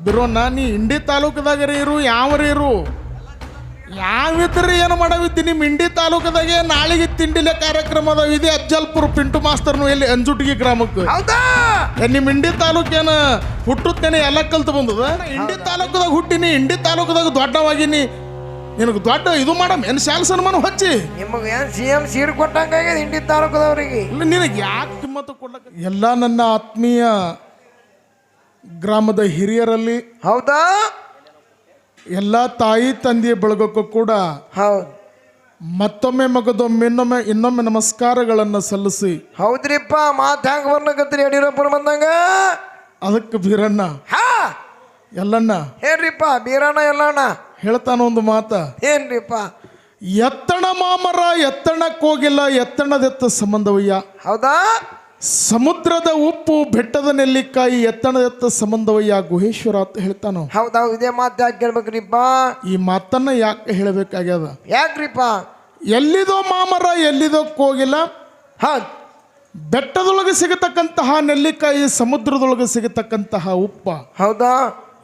ಬಿರೋನ ನೀ ಇಂಡಿ ತಾಲೂಕದಾಗರ ಇರು ಯಾವರ ಇರು. ಯಾವಿದ್ರಿ ಏನು ಮಾಡವಿದ್ದಿ ನಿಮ್ಮ ಇಂಡಿ ತಾಲೂಕದಾಗೆ ನಾಳೆಗೆ ತಿಂಡಿಲೆ ಕಾರ್ಯಕ್ರಮ ಅದಾವ. ಇದೆ ಅಜ್ಜಲ್ಪುರ್ ಪಿಂಟು ಮಾಸ್ತರ್ನು ಎಲ್ಲಿ ಅಂಜುಟಿಗೆ ಗ್ರಾಮಕ್ಕೆ. ಹೌದಾ? ನಿಮ್ಮ ಇಂಡಿ ತಾಲೂಕೇನ ಹುಟ್ಟುತ್ತೇನೆ ಎಲ್ಲ ಕಲ್ತು ಬಂದದ? ಇಂಡಿ ತಾಲೂಕದಾಗ ಹುಟ್ಟಿನಿ ಇಂಡಿ ತಾಲೂಕದಾಗ ದೊಡ್ಡವಾಗಿನಿ. ನಿನಗೆ ದೊಡ್ಡ ಇದು ಮಾಡಮ್ ಏನು ಶಾಲ ಸನ್ಮಾನ ಹಚ್ಚಿ? ನಿಮಗೆ ಏನು ಸಿ ಎಂ ಕೊಟ್ಟಂಗಾಗ್ಯದ ಇಂಡಿ ತಾಲೂಕದವ್ರಿಗೆ? ಇಲ್ಲ ನಿನಗೆ ಯಾಕೆ ಕಿಮ್ಮತ್ತು ಕೊಡ್ಲಕ್ಕ ಎಲ್ಲ ನನ್ನ ಆತ್ಮೀಯ ಗ್ರಾಮದ ಹಿರಿಯರಲ್ಲಿ ಹೌದಾ? ಎಲ್ಲ ತಾಯಿ ತಂದೆಯ ಬಳಗಕ್ಕೂ ಕೂಡ ಹೌದು. ಮತ್ತೊಮ್ಮೆ ಮಗದೊಮ್ಮೆ ಇನ್ನೊಮ್ಮೆ ಇನ್ನೊಮ್ಮೆ ನಮಸ್ಕಾರಗಳನ್ನು ಸಲ್ಲಿಸಿ. ಹೌದ್ರಿಪ್ಪ ಮಾತು ಹ್ಯಾಂಗ ಬರ್ಲಕತ್ರಿ ಯಡಿಯೂರಪ್ಪನ ಬಂದಂಗ? ಅದಕ್ಕೆ ಬೀರಣ್ಣ. ಹಾ! ಎಲ್ಲಣ್ಣ. ಏನ್ರಿಪ್ಪ ಬೀರಣ್ಣ ಎಲ್ಲಣ್ಣ? ಹೇಳ್ತಾನ ಒಂದು ಮಾತ. ಏನ್ರಿಪ್ಪ? ಎತ್ತಣ ಮಾಮರ ಎತ್ತಣಕ್ಕೆ ಹೋಗಿಲ್ಲ ಎತ್ತಣದೆತ್ತ ಸಂಬಂಧವಯ್ಯ. ಹೌದಾ? ಸಮುದ್ರದ ಉಪ್ಪು ಬೆಟ್ಟದ ನೆಲ್ಲಿಕಾಯಿ ಎತ್ತಣದೆತ್ತ ಸಂಬಂಧವಯ್ಯ ಗುಹೇಶ್ವರ ಅಂತ ಹೇಳ್ತಾನೋ. ಹೌದೌದು ಇದೇ ಮಾತು ಯಾಕೆ ಕೇಳ್ಬೇಕ್ರಿಪ್ಪ ಈ ಮಾತನ್ನ ಯಾಕೆ ಹೇಳಬೇಕಾಗ್ಯದ? ಯಾಕ್ರಿಪ್ಪ? ಎಲ್ಲಿದೋ ಮಾಮರ ಎಲ್ಲಿದೋ ಕೋಗಿಲ್ಲ ಹಾ ಬೆಟ್ಟದೊಳಗೆ ಸಿಗತಕ್ಕಂತಹ ನೆಲ್ಲಿಕಾಯಿ ಸಮುದ್ರದೊಳಗೆ ಸಿಗತಕ್ಕಂತಹ ಉಪ್ಪ ಹೌದಾ?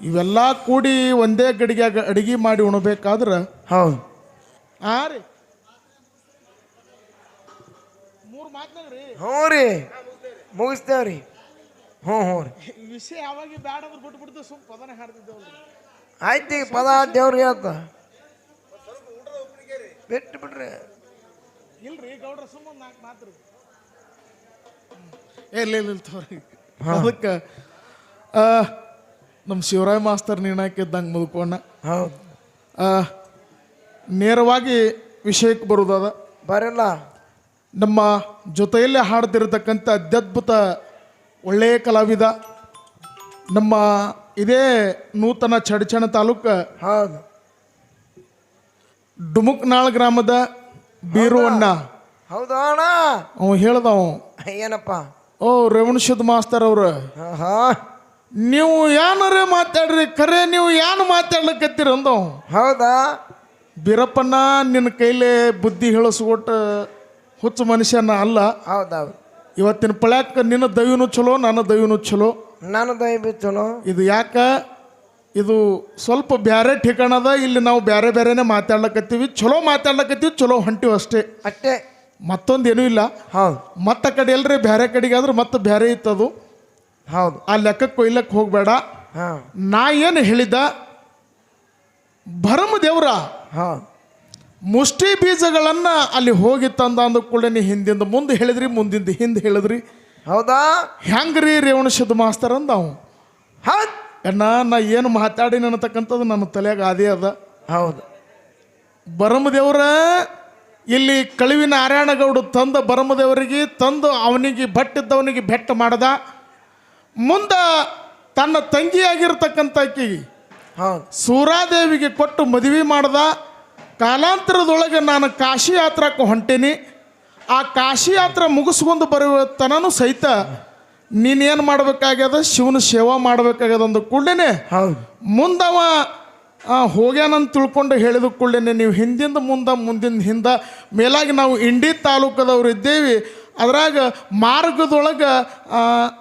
ಇವೆಲ್ಲ ಕೂಡಿ ಒಂದೇ ಗಡಿಗ್ಯಾಗ ಅಡಿಗೆ ಮಾಡಿ ಉಣಬೇಕಾದ್ರೆ ಹೌದು. ಆ ರೀ. ಮೂರು ಮಾತನಾಗ್ರಿ. ಹ್ಞೂ ರೀ. ಮುಗಿಸ್ತೇವ್ರಿ. ಹ್ಞೂ ಹ್ಞೂ ರೀ. ವಿಷಯ ಯಾವಾಗ ಬ್ಯಾಡ ಅಂದ್ರೆ ಬಿಟ್ಟು ಬಿಡ್ತು ಸುಮ್ ಪದನ ಹಾಡ್ತಿದ್ದೇವಲ್ಲ ಆಯ್ತು ಈಗ ಪದ ದೇವ್ರಿಗೆ ಹೇಳ್ತ. ಬಿಟ್ಟು ಬಿಡ್ರಿ. ಇಲ್ರಿ ಗೌಡ್ರ ಸುಮ್ಮ ನಾಲ್ಕು ಮಾತ್ರ. ಎಲ್ಲಿ ಇಲ್ಲ ಇಲ್ಲ ತೋರಿ ಅದಕ್ಕೆ ನಮ್ಮ ಶಿವರಾಯ್ ಮಾಸ್ತರ್ ನೀಣಾಕಿದ್ದಂಗೆ ಮುದುಕೋಣ ಹೌದು. ನೇರವಾಗಿ ವಿಷಯಕ್ಕೆ ಬರುದದ. ಬರಲ್ಲ. ನಮ್ಮ ಜೊತೆಯಲ್ಲೇ ಹಾಡ್ತಿರತಕ್ಕಂಥ ಅತ್ಯದ್ಭುತ ಒಳ್ಳೆಯ ಕಲಾವಿದ ನಮ್ಮ ಇದೇ ನೂತನ ಚಡಚಣ ತಾಲೂಕು ಹೌದು. ಡುಮುಕ್ನಾಳ್ ಗ್ರಾಮದ ಬೀರುವಣ್ಣ ಹೌದಾ ಅಣ್ಣ? ಅವ ಹೇಳ್ದವ. ಏನಪ್ಪ? ಓ ರೇವಣಶುದ್ ಮಾಸ್ತರ್ ಅವ್ರು. ಹಾ ನೀವು ಏನಾರೇ ಮಾತಾಡ್ರಿ ಖರೆ ನೀವು ಏನು ಮಾತಾಡ್ಲಿಕ್ಕತ್ತೀರ ಅಂದವ್. ಹೌದಾ? ಬೀರಪ್ಪಣ್ಣ ನಿನ್ನ ಕೈಲೇ ಬುದ್ಧಿ ಹೇಳಿಸ್ಕೊಟ್ಟು ಹುಚ್ಚು ಮನುಷ್ಯನ ಅಲ್ಲ. ಹೌದೌದು. ಇವತ್ತಿನ ಪಳ್ಯಾಕ ನಿನ್ನ ದೈವನು ಚಲೋ ನನ್ನ ದೈವನು ಚಲೋ? ನಾನು ದೈವಿ ಚಲೋ. ಇದು ಯಾಕ? ಇದು ಸ್ವಲ್ಪ ಬ್ಯಾರೆ ಠಿಕಾಣದ ಇಲ್ಲಿ ನಾವು ಬ್ಯಾರೆ ಬ್ಯಾರೆನೇ ಮಾತಾಡ್ಲಕತ್ತೀವಿ. ಚಲೋ ಮಾತಾಡ್ಲಕತ್ತೀವಿ ಚಲೋ ಹೊಂಟಿವಿ ಅಷ್ಟೇ. ಅಷ್ಟೇ. ಮತ್ತೊಂದು ಏನೂ ಇಲ್ಲ. ಹೌದು. ಮತ್ತ ಕಡೆ ಎಲ್ರಿ ಬ್ಯಾರೆ ಕಡೆಗೆ ಆದ್ರೆ ಮತ್ತೆ ಬ್ಯಾರೆ ಇತ್ತದು. ಹೌದು. ಆ ಲೆಕ್ಕಕ್ಕೆ ಕೊಯ್ಲಕ್ಕೆ ಹೋಗಬೇಡ. ಹಾಂ. ನಾ ಏನು ಹೇಳಿದ? ಭರಮ ದೇವ್ರ ಹೌದು. ಮುಷ್ಟಿ ಬೀಜಗಳನ್ನು ಅಲ್ಲಿ ಹೋಗಿ ತಂದ ಅಂದ ಕೂಡಲೇ ನೀ ಹಿಂದಿಂದ ಮುಂದೆ ಹೇಳಿದ್ರಿ ಮುಂದಿಂದ ಹಿಂದೆ ಹೇಳಿದ್ರಿ. ಹೌದಾ? ಹೆಂಗ್ರಿ ರೇವಣಶದ ಮಾಸ್ತರ್ ಅಂದ ಅವ? ಅಣ್ಣ ನಾ ಏನು ಮಾತಾಡಿನ ಅನ್ನತಕ್ಕಂಥದ್ದು ನನ್ನ ತಲೆಯಾಗ ಅದೇ ಅದ. ಹೌದು. ಬರಮದೇವ್ರ ಇಲ್ಲಿ ಕಳುವಿನ ನಾರಾಯಣಗೌಡ ತಂದ ಬರಮದೇವರಿಗೆ ತಂದು ಅವನಿಗೆ ಬಟ್ಟಿದ್ದವನಿಗೆ ಬೆಟ್ಟ ಮಾಡ್ದ. ಮುಂದ ತನ್ನ ತಂಗಿಯಾಗಿರ್ತಕ್ಕಂಥ ಆಕಿ ಸೂರಾದೇವಿಗೆ ಕೊಟ್ಟು ಮದುವೆ ಮಾಡ್ದ. ಕಾಲಾಂತರದೊಳಗೆ ನಾನು ಕಾಶಿ ಯಾತ್ರಕ್ಕೆ ಹೊಂಟೀನಿ. ಆ ಕಾಶಿ ಯಾತ್ರೆ ಮುಗಿಸ್ಕೊಂಡು ಬರುವ ತನೂ ಸಹಿತ ನೀನೇನು ಮಾಡಬೇಕಾಗ್ಯದ? ಶಿವನ ಸೇವಾ ಮಾಡಬೇಕಾಗ್ಯದ ಅಂದ ಕೂಡಲೇ ಹೌದು. ಮುಂದವ ಹೋಗ್ಯಾನಂತ ತಿಳ್ಕೊಂಡು ಹೇಳಿದ ಕೂಡಲೇ ನೀವು ಹಿಂದಿಂದ ಮುಂದೆ ಮುಂದಿನ ಹಿಂದೆ ಮೇಲಾಗಿ ನಾವು ಇಂಡಿ ತಾಲೂಕದವ್ರು ಇದ್ದೇವೆ. ಅದ್ರಾಗ ಮಾರ್ಗದೊಳಗೆ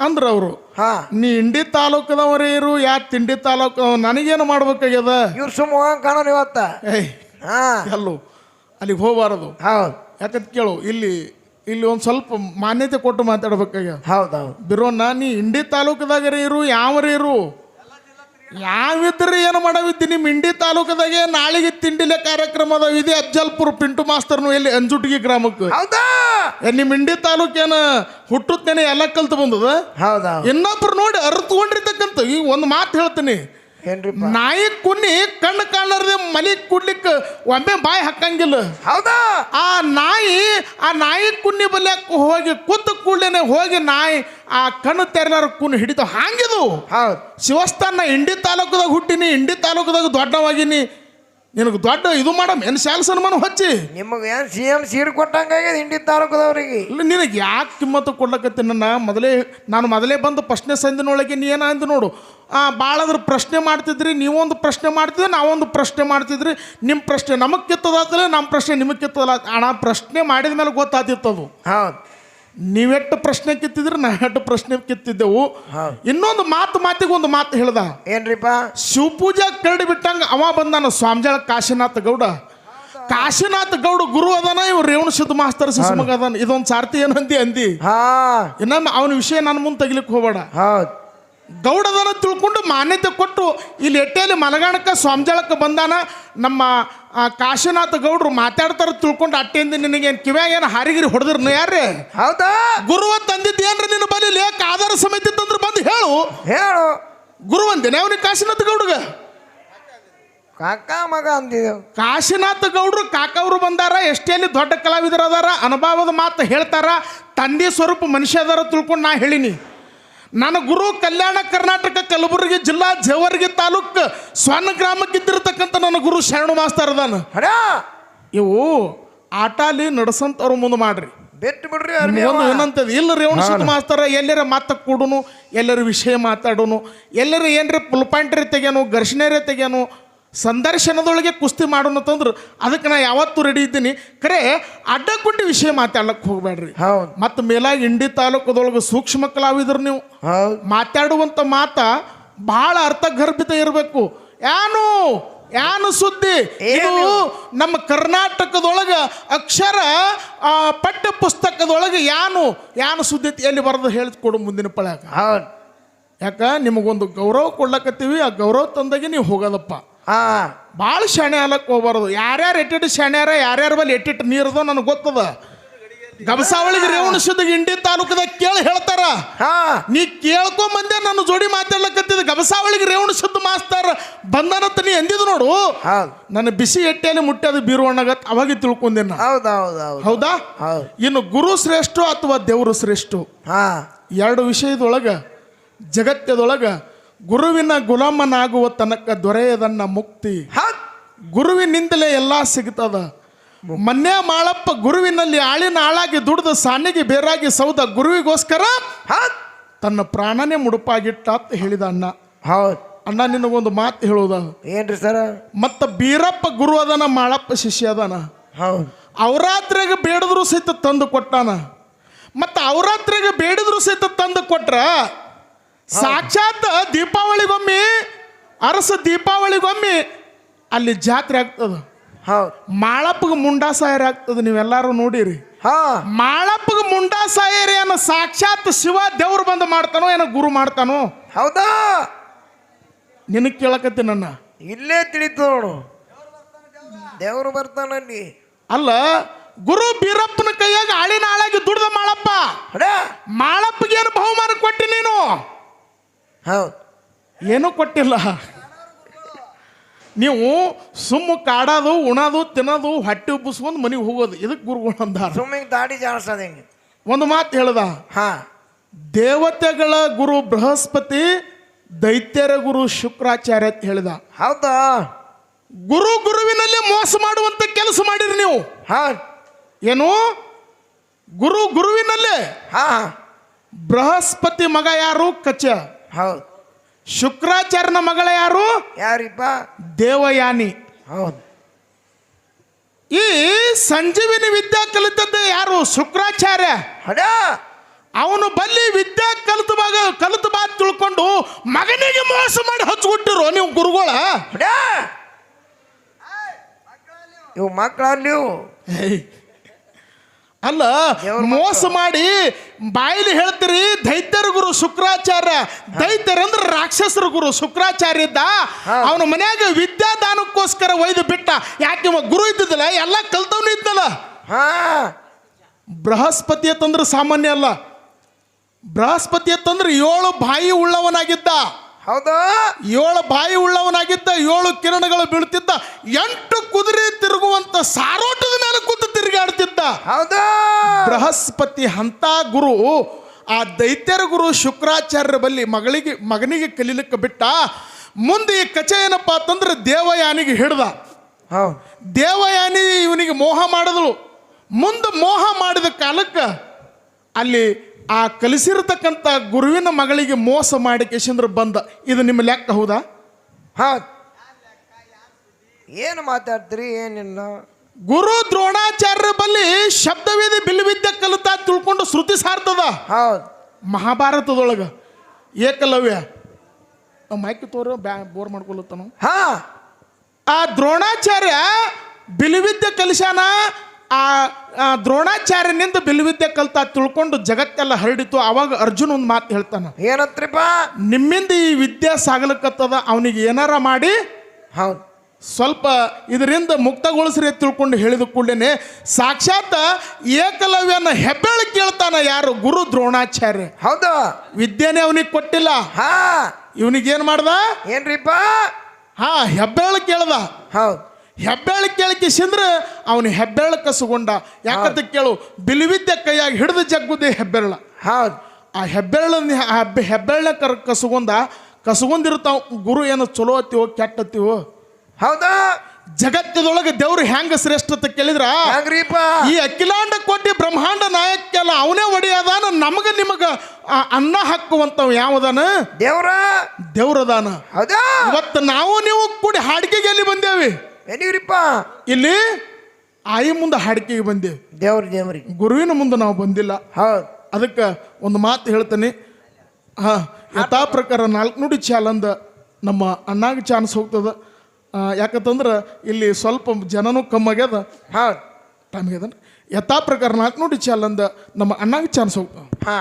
ಅಂದ್ರೆ ಅವರು ಹಾ. ನೀ ಇಂಡಿ ತಾಲೂಕದವರೇ ಇರು ಯಾ ತಿಂಡಿ ತಾಲೂಕು ನನಗೇನು ಮಾಡ್ಬೇಕಾಗ್ಯದ? ಇವ್ರು ಸುಮ್ಮ ಕಾಣೋಣ ಇವತ್ತ. ಏಯ್ ಎಲ್ಲೋ. ಅಲ್ಲಿಗೆ ಹೋಗಬಾರದು. ಹೌದು. ಯಾಕಂತ ಕೇಳು ಇಲ್ಲಿ ಇಲ್ಲಿ ಒಂದು ಸ್ವಲ್ಪ ಮಾನ್ಯತೆ ಕೊಟ್ಟು ಮಾತಾಡ್ಬೇಕಾಗ ಹೌದೌದು. ನಾ ನೀ ಇಂಡಿ ರೀ ಇರು ಯಾವರ ಇರು. ಯಾವಿದ್ರಿ ಏನು ಮಾಡವಿದ್ದಿ? ನಿಮ್ಮ ಇಂಡಿ ತಾಲೂಕದಾಗೆ ನಾಳೆಗೆ ತಿಂಡಿಲೆ ಕಾರ್ಯಕ್ರಮ ಅದಾವ. ಇದೆ ಅಜ್ಜಲ್ಪುರ ಪಿಂಟು ಮಾಸ್ತರ್ನು ಇಲ್ಲಿ ಅಂಜುಟಿಗೆ ಗ್ರಾಮಕ್ಕೆ. ಹೌದಾ? ನಿಮ್ಮ ಇಂಡಿ ತಾಲೂಕೇನ ಹುಟ್ಟುತ್ತೇನೆ ಎಲ್ಲ ಕಲ್ತು ಬಂದದ? ಹೌದಾ ಇನ್ನೊಬ್ರು ನೋಡಿ ಅರ್ತುಕೊಂಡಿರ್ತಕ್ಕಂಥ ಈ ಒಂದು ಮಾತು ಹೇಳ್ತೀನಿ. ನಾಯಿ ಕುನ್ನಿ ಕಣ್ಣು ಮಲಿ ಕುಡ್ಲಿಕ್ಕೆ ಒಮ್ಮೆ ಬಾಯಿ ಹಾಕಂಗಿಲ್ಲ. ಹೌದಾ? ಆ ನಾಯಿ ಆ ನಾಯಿ ಕುನ್ನಿ ಬಲ್ಯಾಕ ಹೋಗಿ ಕೂತ ಕೂಡಲೇ ಹೋಗಿ ನಾಯಿ ಆ ಕಣ್ಣು ತೆರಲಾರ ಕುನ್ ಹಿಡಿದು ಹಾಂಗಿದು ಹೌದು. ಶಿವಸ್ಥಾನ ಇಂಡಿ ತಾಲೂಕದಾಗ ಹುಟ್ಟಿನಿ ಇಂಡಿ ತಾಲೂಕದಾಗ ದೊಡ್ಡವಾಗಿನಿ. ನಿನಗೆ ದೊಡ್ಡ ಇದು ಮಾಡಮ್ ಏನು ಶಾಲ ಸನ್ಮಾನ ಹಚ್ಚಿ. ನಿಮಗೆ ಏನು ಸಿ ಎಂ ಸೀಟ್ ಕೊಟ್ಟಂಗಾಗ್ಯದ ಹಿಂಡಿ ತಾಲೂಕದವ್ರಿಗೆ? ಇಲ್ಲ ನಿನಗೆ ಯಾಕೆ ಕಿಮ್ಮತ್ತು ಕೊಡ್ಲಕತ್ತಿ ನನ್ನ? ಮೊದಲೇ ನಾನು ಮೊದಲೇ ಬಂದು ಪ್ರಶ್ನೆ ಸಂದಿನೊಳಗೆ ನೀ ಏನ ಅಂದು ನೋಡು. ಆ ಭಾಳದ್ರ ಪ್ರಶ್ನೆ ಮಾಡ್ತಿದ್ರಿ ನೀವೊಂದು ಪ್ರಶ್ನೆ ಮಾಡ್ತಿದ್ರಿ ನಾವೊಂದು ಪ್ರಶ್ನೆ ಮಾಡ್ತಿದ್ರಿ. ನಿಮ್ಮ ಪ್ರಶ್ನೆ ನಮಗೆ ಕಿತ್ತದಾತಲೆ ನಮ್ಮ ಪ್ರಶ್ನೆ ನಿಮಗೆ ಕಿತ್ತದಲ್ಲ. ಪ್ರಶ್ನೆ ಮಾಡಿದ ಮೇಲೆ ಗೊತ್ತಾತಿತ್ತದು. ಹೌದು. ನೀವೆಟ್ಟು ಪ್ರಶ್ನೆ ಕಿತ್ತಿದ್ರೆ ನಾ ಎಷ್ಟು ಪ್ರಶ್ನೆ ಕಿತ್ತಿದ್ದೆವು. ಇನ್ನೊಂದು ಮಾತು ಮಾತಿಗೆ ಒಂದು ಮಾತು ಹೇಳ್ದ. ಏನ್ರಿಪ್ಪ? ಶಿವಪೂಜಾ ಕರಡಿ ಬಿಟ್ಟಂಗ ಅವ ಬಂದಾನ ಸ್ವಾಮಿಜಾಳ ಕಾಶಿನಾಥ ಗೌಡ. ಕಾಶಿನಾಥ ಗೌಡ ಗುರು ಅದಾನ ಇವ್ ರೇವಣ ಸಿದ್ಧ ಮಾಸ್ತರ್ ಸಿಸ್ಮಗ ಅದಾನ. ಇದೊಂದು ಸಾರ್ತಿ ಏನಂದಿ ಅಂದಿ. ಹಾ. ಇನ್ನೊಮ್ಮೆ ಅವನ ವಿಷಯ ನನ್ನ ಮುಂದೆ ತೆಗಿಲಿಕ್ಕೆ ಹೋಗಬೇಡ. ಗೌಡದನ ತಿಳ್ಕೊಂಡು ಮಾನ್ಯತೆ ಕೊಟ್ಟು ಇಲ್ಲಿ ಎಟ್ಟೆಯಲ್ಲಿ ಮಲಗಾಣಕ್ಕೆ ಸ್ವಾಮಿಜಾಳಕ್ಕೆ ಬಂದಾನ ನಮ್ಮ ಕಾಶಿನಾಥ ಗೌಡ್ರು ಮಾತಾಡ್ತಾರ ತಿಳ್ಕೊಂಡು ಅಟ್ಟೆಯಿಂದ ನಿನಗೇನು ಕಿವ್ಯಾಗ ಏನು ಹಾರಿಗಿರಿ ಹೊಡೆದ್ರು ಯಾರೇ ಹೌದಾ? ಗುರುವ ತಂದಿದ್ದೇನ್ರಿ ನಿನ್ನ ಬಲಿ ಲೇಖ ಆಧಾರ ಸಮೇತ ತಂದ್ರೆ ಬಂದು ಹೇಳು. ಹೇಳು. ಗುರು ಅಂದೇನೆ ಅವನಿಗೆ ಕಾಶಿನಾಥ ಗೌಡಗ? ಕಾಕ ಮಗ ಅಂದಿದ್ದೆವು ಕಾಶಿನಾಥ ಗೌಡ್ರು ಕಾಕವ್ರು ಬಂದಾರ ಎಷ್ಟೇಲಿ ದೊಡ್ಡ ಕಲಾವಿದರು ಅದಾರ ಅನುಭವದ ಮಾತು ಹೇಳ್ತಾರ ತಂದೆ ಸ್ವರೂಪ ಮನುಷ್ಯ ಅದಾರ ತಿಳ್ಕೊಂಡು ನಾ ಹೇಳಿನಿ. ನನ್ನ ಗುರು ಕಲ್ಯಾಣ ಕರ್ನಾಟಕ ಕಲಬುರಗಿ ಜಿಲ್ಲಾ ಜೇವರ್ಗಿ ತಾಲೂಕ್ ಸ್ವರ್ಣ ಗ್ರಾಮಕ್ಕಿದ್ದಿರತಕ್ಕಂಥ ನನ್ನ ಗುರು ಶರಣು ಮಾಸ್ತರ್ ಅದಾನ. ಇವು ಆಟಾಲಿ ನಡ್ಸಂತವ್ರ ಮುಂದೆ ಮಾಡ್ರಿ. ಬಿಟ್ಟು ಬಿಡ್ರಿ ಒಂದು ಏನಂತದ ಇಲ್ಲ ರೇವಣ ಸುತ್ತ ಮಾಸ್ತರ ಎಲ್ಲರ ಮಾತ ಕೂಡುನು ಎಲ್ಲರ ವಿಷಯ ಮಾತಾಡೋನು ಎಲ್ಲರ ಏನ್ರಿ ಪುಲ್ ಪಾಯಿಂಟ್ ರೀ ತೆಗ್ಯಾನು ಘರ್ಷಣೆ ರೀ ತೆಗ್ಯಾನು ಸಂದರ್ಶನದೊಳಗೆ ಕುಸ್ತಿ ಮಾಡೋಣ ಅಂತಂದ್ರೆ ಅದಕ್ಕೆ ನಾ ಯಾವತ್ತೂ ರೆಡಿ ಇದ್ದೀನಿ. ಖರೆ ಅಡ್ಡಕುಂಡಿ ವಿಷಯ ಮಾತಾಡ್ಲಕ್ಕೆ ಹೋಗ್ಬೇಡ್ರಿ. ಹೌದು. ಮತ್ತು ಮೇಲಾಗಿ ಇಂಡಿ ತಾಲೂಕದೊಳಗೆ ಸೂಕ್ಷ್ಮ ಕಲಾವಿದ್ರು ನೀವು. ಹೌದು. ಮಾತಾಡುವಂಥ ಮಾತ ಬಹಳ ಅರ್ಥಗರ್ಭಿತ ಇರಬೇಕು. ಯಾನು ಯಾನು ಸುದ್ದಿ? ಇದು ನಮ್ಮ ಕರ್ನಾಟಕದೊಳಗ ಅಕ್ಷರ ಆ, ಪಠ್ಯ ಪುಸ್ತಕದೊಳಗೆ ಯಾನು ಯಾನು ಸುದ್ದಿ ಐತಿ ಎಲ್ಲಿ ಬರೆದು ಹೇಳ್ಕೊಡು ಮುಂದಿನ ಪಳ್ಯಾಗ. ಹೌದು. ಯಾಕ? ನಿಮಗೊಂದು ಗೌರವ ಕೊಡ್ಲಕತ್ತೀವಿ ಆ ಗೌರವ ತಂದಾಗೆ ನೀವು ಹೋಗೋದಪ್ಪ. ಹಾ ಭಾಳ ಶಾಣೆ ಅಲಕ್ಕೆ ಹೋಗ್ಬಾರ್ದು. ಯಾರ್ಯಾರು ಎಟ್ಟಿಟ್ಟು ಶಾಣ್ಯಾರ ಯಾರ್ಯಾರ ಬಲ್ಲಿ ಎಟ್ಟಿಟ್ಟು ನೀರದ ನನಗೆ ಗೊತ್ತದ. ಗಬಸಾವಳಿಗೆ ಶುದ್ಧ ಇಂಡಿ ತಾಲೂಕದಾಗ ಕೇಳಿ ಹೇಳ್ತಾರ. ನೀ ನೀ ಕೇಳ್ಕೊಂಬಂದೆ ನನ್ನ ಜೋಡಿ ಮಾತಾಡ್ಲಕತ್ತಿದ ಗಬಸಾವಳಿಗೆ ರೇವಣ ಶುದ್ಧ ಮಾಸ್ತಾರ ಬಂದನತ್ತ ನೀ ಅಂದಿದ್ದು ನೋಡು. ನನ್ನ ಬಿಸಿ ಎಟ್ಟೆಯಲ್ಲಿ ಅದು ಬೀರುವಣ್ಣಗತ್ ಅವಾಗ ತಿಳ್ಕೊಂಡೆ ನಾ ಹೌದು. ಇನ್ನು ಗುರು ಶ್ರೇಷ್ಠ ಅಥವಾ ದೇವರು ಶ್ರೇಷ್ಠ? ಹಾ. ಎರಡು ವಿಷಯದೊಳಗ ಜಗತ್ತದೊಳಗ ಗುರುವಿನ ಗುಲಾಮನಾಗುವ ತನಕ ದೊರೆಯದನ್ನ ಮುಕ್ತಿ. ಗುರುವಿನಿಂದಲೇ ಎಲ್ಲ ಸಿಗ್ತದ. ಮನ್ಯ ಮಾಳಪ್ಪ ಗುರುವಿನಲ್ಲಿ ಆಳಿನ ಆಳಾಗಿ ದುಡ್ದು ಸಾನಿಗೆ ಬೇರಾಗಿ ಸೌದ ಗುರುವಿಗೋಸ್ಕರ ತನ್ನ ಪ್ರಾಣನೇ ಮುಡುಪಾಗಿಟ್ಟ ಅಂತ ಹೇಳಿದ ಅಣ್ಣ. ಹೌದು. ಅಣ್ಣ ನಿನಗೊಂದು ಮಾತು ಹೇಳುದ? ಏನ್ರಿ ಸರ? ಮತ್ತ ಬೀರಪ್ಪ ಗುರು ಅದನ ಮಾಳಪ್ಪ ಶಿಷ್ಯ ಅದನ. ಹೌದು. ಅವರಾತ್ರಿಗೆ ಬೇಡದ್ರು ಸಹಿತ ತಂದು ಕೊಟ್ಟಾನ. ಮತ್ತ ಅವರಾತ್ರಿಗೆ ಬೇಡಿದ್ರು ಸಹಿತ ತಂದು ಕೊಟ್ರ ಸಾಕ್ಷಾತ್ ದೀಪಾವಳಿಗೊಮ್ಮೆ ಅರಸ ದೀಪಾವಳಿಗೊಮ್ಮೆ ಅಲ್ಲಿ ಜಾತ್ರೆ ಆಗ್ತದ. ಹೌದು. ಮಾಳಪ್ಪಗೆ ಮುಂಡಾಸಾಯರ್ ಆಗ್ತದ ನೀವೆಲ್ಲಾರು ನೋಡಿರಿ. ಹಾ. ಮಾಳಪ್ಪಗೆ ಮುಂಡಾಸಾಯರಿ ಅನ್ನೋ ಸಾಕ್ಷಾತ್ ಶಿವ ದೇವ್ರು ಬಂದು ಮಾಡ್ತಾನೋ ಏನೋ ಗುರು ಮಾಡ್ತಾನೋ? ಹೌದಾ? ನಿನಗೆ ಕೇಳಕತ್ತಿ ನನ್ನ. ಇಲ್ಲೇ ತಿಳಿತು ನೋಡು. ದೇವ್ರು ಬರ್ತಾನಲ್ಲಿ ಅಲ್ಲ. ಗುರು ಬೀರಪ್ಪನ ಕೈಯಾಗ ಆಳಿನ ಆಳಾಗಿ ದುಡ್ದ ಮಾಳಪ್ಪ. ಮಾಳಪ್ಪಗೇನು ಮಾಳಪ್ಪಗೆ ಏನು ಬಹುಮಾನ ಕೊಟ್ಟಿ ನೀನು? ಹೌದು ಏನೂ ಕೊಟ್ಟಿಲ್ಲ. ನೀವು ಸುಮ್ಮ ಕಾಡೋದು ಉಣೋದು ತಿನ್ನೋದು ಹೊಟ್ಟೆ ಉಬ್ಬಿಸ್ಕೊಂಡು ಮನೆಗೆ ಹೋಗೋದು. ಇದಕ್ಕೆ ಗುರುಗಳು ಅಂದಾರ. ಸುಮ್ಮಿಗೆ ದಾಡಿ ಜಾಡ್ಸೋದು ಹೆಂಗೆ? ಒಂದು ಮಾತು ಹೇಳ್ದ. ಹಾ. ದೇವತೆಗಳ ಗುರು ಬೃಹಸ್ಪತಿ ದೈತ್ಯರ ಗುರು ಶುಕ್ರಾಚಾರ್ಯ ಅಂತ ಹೇಳಿದ. ಹೌದಾ? ಗುರು ಗುರುವಿನಲ್ಲಿ ಮೋಸ ಮಾಡುವಂತ ಕೆಲಸ ಮಾಡಿರಿ ನೀವು. ಹಾ. ಏನು? ಗುರು ಗುರುವಿನಲ್ಲೇ ಹಾ. ಬೃಹಸ್ಪತಿ ಮಗ ಯಾರು? ಕಚ ಹೌದು. ಶುಕ್ರಾಚಾರ್ಯನ ಮಗಳ ಯಾರು? ಯಾರಿಪ್ಪ? ದೇವಯಾನಿ. ಹೌದು. ಈ ಸಂಜೀವಿನಿ ವಿದ್ಯಾ ಕಲಿತದ್ದು ಯಾರು? ಶುಕ್ರಾಚಾರ್ಯ. ಅಡ ಅವನು ಬಲ್ಲಿ ವಿದ್ಯಾ ಕಲಿತ ಬಾಗ ಕಲಿತ ಬಾ ತಿಳ್ಕೊಂಡು ಮಗನಿಗೆ ಮೋಸ ಮಾಡಿ ಹಚ್ಕೊಟ್ಟಿರೋ ನೀವು ಗುರುಗಳ. ಮಕ್ಕಳ ಇವು ಮಕ್ಕಳಲ್ಲಿ ನೀವು. ಅಲ್ಲ ಮೋಸ ಮಾಡಿ ಬಾಯಿಲಿ ಹೇಳ್ತೀರಿ ದೈತ್ಯರ ಗುರು ಶುಕ್ರಾಚಾರ್ಯ. ದೈತ್ಯರ ಅಂದ್ರೆ ರಾಕ್ಷಸರ ಗುರು ಶುಕ್ರಾಚಾರ್ಯ ಇದ್ದ. ಅವನ ಮನ್ಯಾಗ ವಿದ್ಯಾದಾನಕ್ಕೋಸ್ಕರ ಒಯ್ದು ಬಿಟ್ಟ. ಯಾಕೆ ಗುರು ಇದ್ದಿದ್ದಲ್ಲ? ಎಲ್ಲ ಕಲ್ತವ್ನು ಇದ್ದಲ್ಲ. ಬೃಹಸ್ಪತಿಯ ಬೃಹಸ್ಪತಿ ಅಂತಂದ್ರೆ ಸಾಮಾನ್ಯ ಅಲ್ಲ. ಬೃಹಸ್ಪತಿ ತಂದ್ರೆ ಏಳು ಬಾಯಿ ಉಳ್ಳವನಾಗಿದ್ದ. ಹೌದಾ? ಏಳು ಬಾಯಿ ಉಳ್ಳವನಾಗಿದ್ದ ಏಳು ಕಿರಣಗಳು ಬೀಳ್ತಿದ್ದ. ಎಂಟು ಕುದುರೆ ತಿರುಗುವಂತ ಸಾರೋಟದ ಮೇಲೆ ಹೌದಾ? ಬೃಹಸ್ಪತಿ ಹಂತ ಗುರು ಆ ದೈತ್ಯರ ಗುರು ಶುಕ್ರಾಚಾರ್ಯ ಬಲ್ಲಿ ಮಗಳಿಗೆ ಮಗನಿಗೆ ಕಲೀಲಿಕ್ಕೆ ಬಿಟ್ಟ ಮುಂದೆ ಈ ಕಚೆ ಏನಪ್ಪ ಅಂತಂದ್ರೆ ದೇವಯಾನಿಗೆ ಹಿಡ್ದ. ದೇವಯಾನಿ ಇವನಿಗೆ ಮೋಹ ಮಾಡಿದಳು ಮುಂದೆ ಮೋಹ ಮಾಡಿದ ಕಾಲಕ್ಕೆ ಅಲ್ಲಿ ಆ ಕಲಿಸಿರ್ತಕ್ಕಂಥ ಗುರುವಿನ ಮಗಳಿಗೆ ಮೋಸ ಮಾಡಿ ಕೇಶಂದ್ರ ಬಂದ. ಇದು ನಿಮ್ಮ ಲೆಕ್ಕ ಹೌದಾ? ಹಾ ಏನು ಮಾತಾಡ್ತೀರಿ? ಏನಿಲ್ಲ. ಗುರು ದ್ರೋಣಾಚಾರ್ಯರ ಬಲ್ಲಿ ಶಬ್ದವೇದಿ ಬಿಲ್ವಿದ್ಯೆ ಕಲಿತ ತಿಳ್ಕೊಂಡು ಶ್ರುತಿ ಸಾರ್ತದ ಹೌದು. ಮಹಾಭಾರತದೊಳಗೆ. ಏಕಲವ್ಯ. ಮೈಕ್ ತೋರ ಬ್ಯಾ ಬೋರ್ ಮಾಡ್ಕೊಳ್ಳುತ್ತಾನ ಹಾ. ಆ ದ್ರೋಣಾಚಾರ್ಯ ಬಿಲ್ವಿದ್ಯೆ ಕಲಿಸಾನ ಆ ಆ ದ್ರೋಣಾಚಾರ್ಯನಿಂದ ಬಿಲ್ವಿದ್ಯೆ ಕಲಿತ ತಿಳ್ಕೊಂಡು ಜಗತ್ತೆಲ್ಲ ಹರಡಿತು. ಅವಾಗ ಅರ್ಜುನ್ ಒಂದು ಮಾತು ಹೇಳ್ತಾನ. ಏನತ್ರಿಪ ನಿಮ್ಮಿಂದ ಈ ವಿದ್ಯೆ ಸಾಗಲಕ್ಕತ್ತದ ಅವನಿಗೆ ಏನಾರ ಮಾಡಿ? ಹೌದು. ಸ್ವಲ್ಪ ಇದರಿಂದ ಮುಕ್ತಗೊಳಿಸ್ರಿ ತಿಳ್ಕೊಂಡು ಹೇಳಿದ ಕೂಡಲೇ ಸಾಕ್ಷಾತ್ ಏಕಲವ್ಯನ ಹೆಬ್ಬೆಳಿ ಕೇಳ್ತಾನ ಯಾರು? ಗುರು ದ್ರೋಣಾಚಾರ್ಯ. ಹೌದಾ. ವಿದ್ಯೆನೇ ಅವನಿಗೆ ಕೊಟ್ಟಿಲ್ಲ. ಹಾ. ಇವನಿಗೇನು ಮಾಡ್ದ? ಏನ್ರಿಪ್ಪ? ಹಾ ಹೆಬ್ಬೆಳು ಕೇಳ್ದ. ಹೌದು. ಹೆಬ್ಬೆಳ ಕೇಳಿಕಿಸಿಂದ್ರ ಅವನು ಹೆಬ್ಬೆಳ ಕಸಗೊಂಡ. ಯಾಕಂತ ಕೇಳು ಬಿಲಿವಿದ್ಯ ಕೈಯಾಗಿ ಹಿಡಿದು ಜಗ್ಗುದೇ ಹೆಬ್ಬೆರಳ. ಹೌದು. ಆ ಹೆಬ್ಬೆರಳ ಹೆಬ್ಬೆರಳ ಕರ್ ಕಸುಗೊಂದ ಕಸುಗೊಂದಿರ್ತಾವ ಗುರು ಏನು ಚಲೋ ಅತ್ತೀವೋ ಕೆಟ್ಟ ಅತ್ತೀವೋ? ಹೌದಾ? ಜಗತ್ತದೊಳಗೆ ದೇವ್ರು ಹೆಂಗ ಶ್ರೇಷ್ಠತೆ ಕೇಳಿದ್ರ? ಈ ಅಖಿಲಾಂಡ ಕೋಟಿ ಬ್ರಹ್ಮಾಂಡ ನಾಯಕಲ್ಲ ಅವನೇ ಒಡೆಯದಾನ ನಮಗ ನಿಮಗ ಅನ್ನ ಹಾಕುವಂತವ್ ಯಾವದಾನ? ದೇವ್ರ? ದೇವ್ರದಾನ. ಹೌದಾ? ಇವತ್ತು ನಾವು ನೀವು ಕೂಡಿ ಹಾಡಿಕೆಗೆ ಎಲ್ಲಿ ಬಂದೇವಿ? ಏನಿವ್ರಿಪ್ಪ ಇಲ್ಲಿ ಆಯಿ ಮುಂದೆ ಹಾಡಿಕೆಗೆ ಬಂದೇವಿ. ದೇವ್ರ ದೇವ್ರಿಗೆ. ಗುರುವಿನ ಮುಂದೆ ನಾವು ಬಂದಿಲ್ಲ. ಹೌದು. ಅದಕ್ಕೆ ಒಂದು ಮಾತು ಹೇಳ್ತೇನೆ. ಹಾ ಯಥಾ ಪ್ರಕಾರ ನಾಲ್ಕು ನುಡಿ ಚಾಲಂದ ನಮ್ಮ ಅಣ್ಣಾಗ ಚಾನ್ಸ್ ಹೋಗ್ತದ. ಯಾಕಂತಂದ್ರೆ ಇಲ್ಲಿ ಸ್ವಲ್ಪ ಜನನೂ ಕಮ್ಮಾಗ್ಯದ ಹಾ ಟೈಮ್ ಆಗ್ಯದ ಯಥಾ ಪ್ರಕಾರ ನಾಲ್ಕು ಚಾಲ್ ಚಾಲಂದ ನಮ್ಮ ಅಣ್ಣಾಗ ಚಾನ್ಸ್ ಹೋಗ್ತಾವ. ಹಾ.